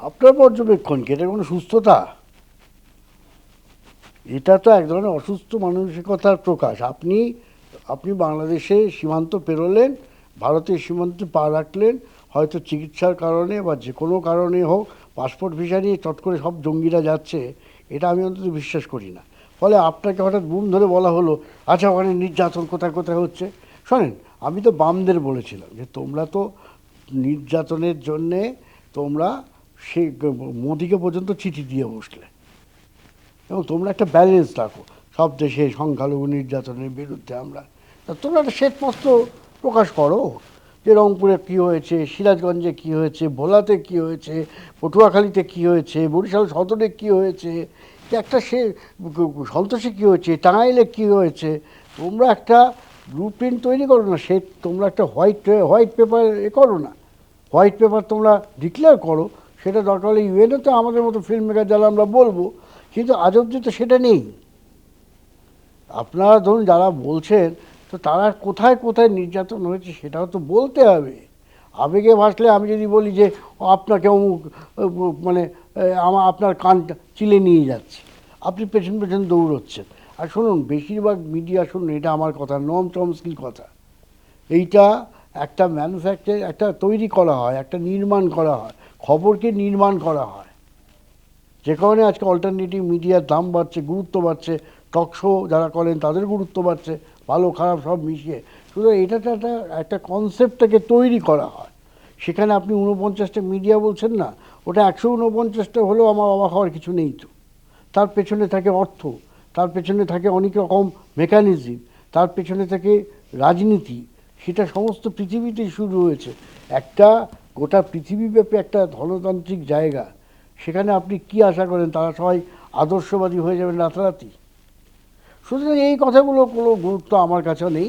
আপনার পর্যবেক্ষণ কি? এটা কোনো সুস্থতা? এটা তো এক ধরনের অসুস্থ মানসিকতার প্রকাশ। আপনি আপনি বাংলাদেশে সীমান্ত পেরোলেন, ভারতের সীমান্তে পা রাখলেন, হয়তো চিকিৎসার কারণে বা যে কোনো কারণে হোক, পাসপোর্ট ভিসা নিয়ে চট করে সব জঙ্গিরা যাচ্ছে, এটা আমি অন্তত বিশ্বাস করি না। ফলে আপনাকে হঠাৎ বুম ধরে বলা হলো আচ্ছা ওখানে নির্যাতন কোথায় কোথায় হচ্ছে? শোনেন, আমি তো বামদের বলেছিলাম যে তোমরা তো নির্যাতনের জন্যে তোমরা সে মোদিকে পর্যন্ত চিঠি দিয়ে বসলে। এবং তোমরা একটা ব্যালেন্স রাখো। সব দেশে সংখ্যালঘু নির্যাতনের বিরুদ্ধে আমরা তোমরা একটা শ্বেতপত্র প্রকাশ করো। যে রংপুরে কী হয়েছে, সিরাজগঞ্জে কী হয়েছে, ভোলাতে কী হয়েছে, পটুয়াখালীতে কী হয়েছে, বরিশাল সদরে কী হয়েছে একটা সে সন্তোষে কী হয়েছে, টাঙ্গাইলে কী হয়েছে, তোমরা একটা ব্লু প্রিন্ট তৈরি করো না। সে তোমরা একটা হোয়াইট হোয়াইট পেপার এ করো না। হোয়াইট পেপার তোমরা ডিক্লেয়ার করো। সেটা দরকার হলে ইউএনও তো আমাদের মতো ফিল্ম মেকার যারা আমরা বলব, কিন্তু আজ অব্দি তো সেটা নেই। আপনারা ধরুন যারা বলছেন, তো তারা কোথায় কোথায় নির্যাতন হয়েছে সেটাও তো বলতে হবে। আবেগে ভাসলে আমি যদি বলি যে, আপনাকে অমুক মানে আমার আপনার কানটা চিলে নিয়ে যাচ্ছে। আপনি পেছন পেছন দৌড়চ্ছেন। আর শুনুন, বেশিরভাগ মিডিয়া শুনুন, এটা আমার কথা, নম চমস্কির কথা। এইটা একটা ম্যানুফ্যাকচার একটা তৈরি করা হয়, একটা নির্মাণ করা হয়। খবরকে নির্মাণ করা হয়। যে কারণে আজকে অল্টারনেটিভ মিডিয়ার দাম বাড়ছে, গুরুত্ব বাড়ছে টক শো যারা করেন তাদের গুরুত্ব বাড়ছে, ভালো, খারাপ সব মিশিয়ে। শুধু এটা তো একটা একটা কনসেপ্টটাকে তৈরি করা হয়। সেখানে আপনি ঊনপঞ্চাশটা মিডিয়া বলছেন না, ওটা একশো ঊনপঞ্চাশটা হলেও আমার অবাক হওয়ার কিছু নেই তো। তার পেছনে থাকে অর্থ, তার পেছনে থাকে অনেক রকম মেকানিজম তার পেছনে থাকে রাজনীতি। সেটা সমস্ত পৃথিবীতেই শুরু হয়েছে। একটা গোটা পৃথিবীব্যাপী একটা ধনতান্ত্রিক জায়গা। সেখানে আপনি কি আশা করেন? তারা সবাই আদর্শবাদী হয়ে যাবেন রাতারাতি। সুতরাং এই কথাগুলো কোনো গুরুত্ব আমার কাছে নেই।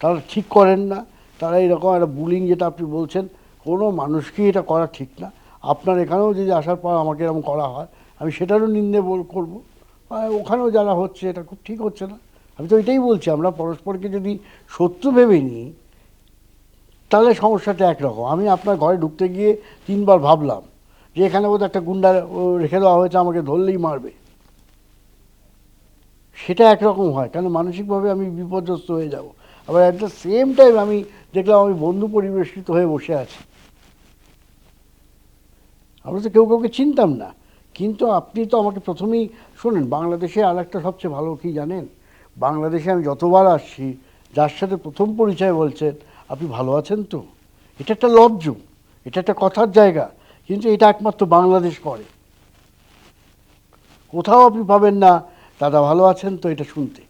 তারা ঠিক করেন না। তারা এরকম একটা বুলিং যেটা আপনি বলছেন, কোনো মানুষকেই এটা করা ঠিক না। আপনার এখানেও যদি আসার পর আমাকে এরকম করা হয়, আমি সেটারও নিন্দে করব। ওখানেও যারা হচ্ছে, এটা খুব ঠিক হচ্ছে না। আমি তো এটাই বলছি, আমরা পরস্পরকে যদি শত্রু ভেবে নিই তাহলে সমস্যাটা একরকম। আমি আপনার ঘরে ঢুকতে গিয়ে তিনবার ভাবলাম যে এখানে বোধহয় একটা গুন্ডা রেখে দেওয়া হয়েছে, আমাকে ধরলেই মারবে। সেটা একরকম হয় কারণ মানসিকভাবে আমি বিপর্যস্ত হয়ে যাব। আবার অ্যাট দ্য সেম টাইম আমি দেখলাম আমি বন্ধু পরিবেশিত হয়ে বসে আছি। আমরা তো কেউ কাউকে চিনতাম না। কিন্তু আপনি তো আমাকে প্রথমেই শোনেন, বাংলাদেশে আর একটা সবচেয়ে ভালো কি জানেন? বাংলাদেশে আমি যতবার আসছি, যার সাথে প্রথম পরিচয় বলছেন আপনি ভালো আছেন তো? এটা একটা লজ্জ, এটা একটা কথার জায়গা, কিন্তু এটা একমাত্র বাংলাদেশ করে। কোথাও আপনি পাবেন না, দাদা ভালো আছেন তো এটা শুনতে।